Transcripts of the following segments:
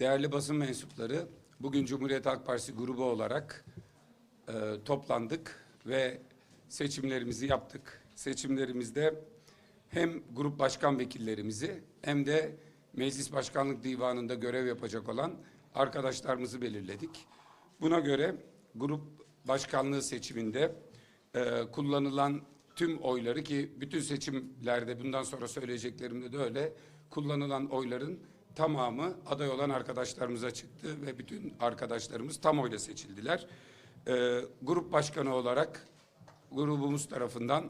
Değerli basın mensupları, bugün Cumhuriyet Halk Partisi grubu olarak e, toplandık ve seçimlerimizi yaptık. Seçimlerimizde hem grup başkan vekillerimizi hem de Meclis Başkanlık Divanı'nda görev yapacak olan arkadaşlarımızı belirledik. Buna göre grup başkanlığı seçiminde e, kullanılan tüm oyları ki bütün seçimlerde bundan sonra söyleyeceklerimde de öyle kullanılan oyların tamamı aday olan arkadaşlarımıza çıktı ve bütün arkadaşlarımız tam oyla seçildiler. E, grup başkanı olarak grubumuz tarafından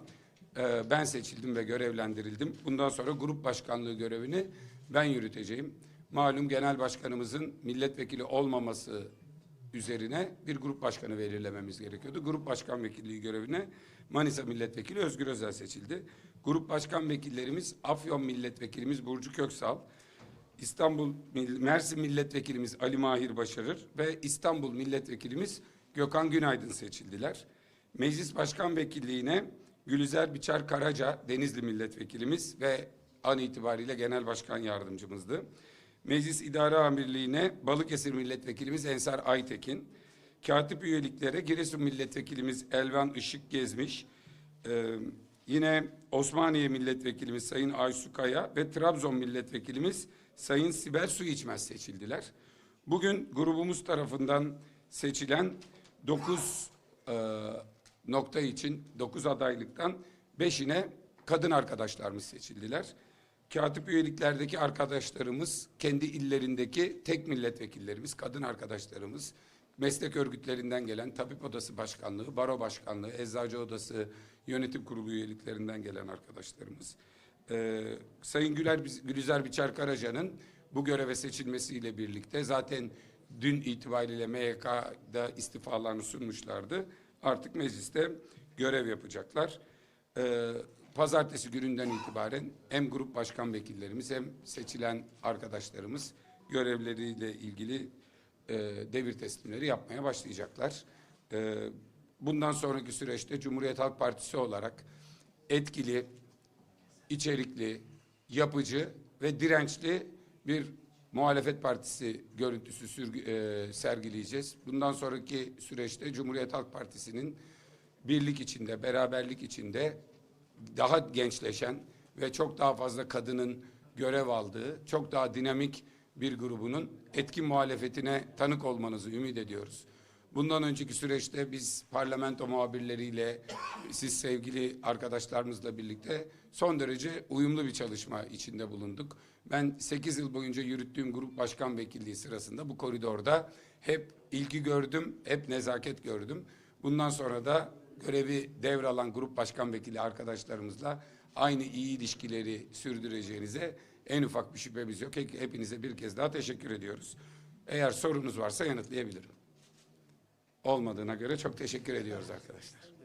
e, ben seçildim ve görevlendirildim. Bundan sonra grup başkanlığı görevini ben yürüteceğim. Malum genel başkanımızın milletvekili olmaması üzerine bir grup başkanı belirlememiz gerekiyordu. Grup başkan vekilliği görevine Manisa milletvekili Özgür Özel seçildi. Grup başkan vekillerimiz Afyon milletvekilimiz Burcu Köksal, İstanbul Mersin milletvekilimiz Ali Mahir Başarır ve İstanbul milletvekilimiz Gökhan Günaydın seçildiler. Meclis Başkan Vekilliğine Gülüzer Biçer Karaca Denizli milletvekilimiz ve an itibariyle genel başkan yardımcımızdı. Meclis İdare Amirliğine Balıkesir milletvekilimiz Ensar Aytekin, katip üyeliklere Giresun milletvekilimiz Elvan Işık Gezmiş, yine Osmaniye milletvekilimiz Sayın Aysu Kaya ve Trabzon milletvekilimiz Sayın Sibel Su İçmez seçildiler. Bugün grubumuz tarafından seçilen 9 nokta için 9 adaylıktan 5'ine kadın arkadaşlarımız seçildiler. Katip üyeliklerdeki arkadaşlarımız, kendi illerindeki tek milletvekillerimiz, kadın arkadaşlarımız, meslek örgütlerinden gelen Tabip Odası Başkanlığı, Baro Başkanlığı, Eczacı Odası Yönetim Kurulu üyelikerinden gelen arkadaşlarımız. Ee, Sayın Güler, Gülüzer Biçer Karaca'nın bu göreve seçilmesiyle birlikte zaten dün itibariyle MYK'da istifalarını sunmuşlardı. Artık mecliste görev yapacaklar. Ee, pazartesi gününden itibaren hem grup başkan vekillerimiz hem seçilen arkadaşlarımız görevleriyle ilgili e, devir teslimleri yapmaya başlayacaklar. E, bundan sonraki süreçte Cumhuriyet Halk Partisi olarak etkili, içerikli, yapıcı ve dirençli bir muhalefet partisi görüntüsü sürgü- e, sergileyeceğiz. Bundan sonraki süreçte Cumhuriyet Halk Partisi'nin birlik içinde, beraberlik içinde daha gençleşen ve çok daha fazla kadının görev aldığı, çok daha dinamik bir grubunun etkin muhalefetine tanık olmanızı ümit ediyoruz. Bundan önceki süreçte biz parlamento muhabirleriyle, siz sevgili arkadaşlarımızla birlikte son derece uyumlu bir çalışma içinde bulunduk. Ben 8 yıl boyunca yürüttüğüm grup başkan vekilliği sırasında bu koridorda hep ilgi gördüm, hep nezaket gördüm. Bundan sonra da görevi devralan grup başkan vekili arkadaşlarımızla aynı iyi ilişkileri sürdüreceğinize en ufak bir şüphemiz yok. Hepinize bir kez daha teşekkür ediyoruz. Eğer sorunuz varsa yanıtlayabilirim. Olmadığına göre çok teşekkür ediyoruz arkadaşlar.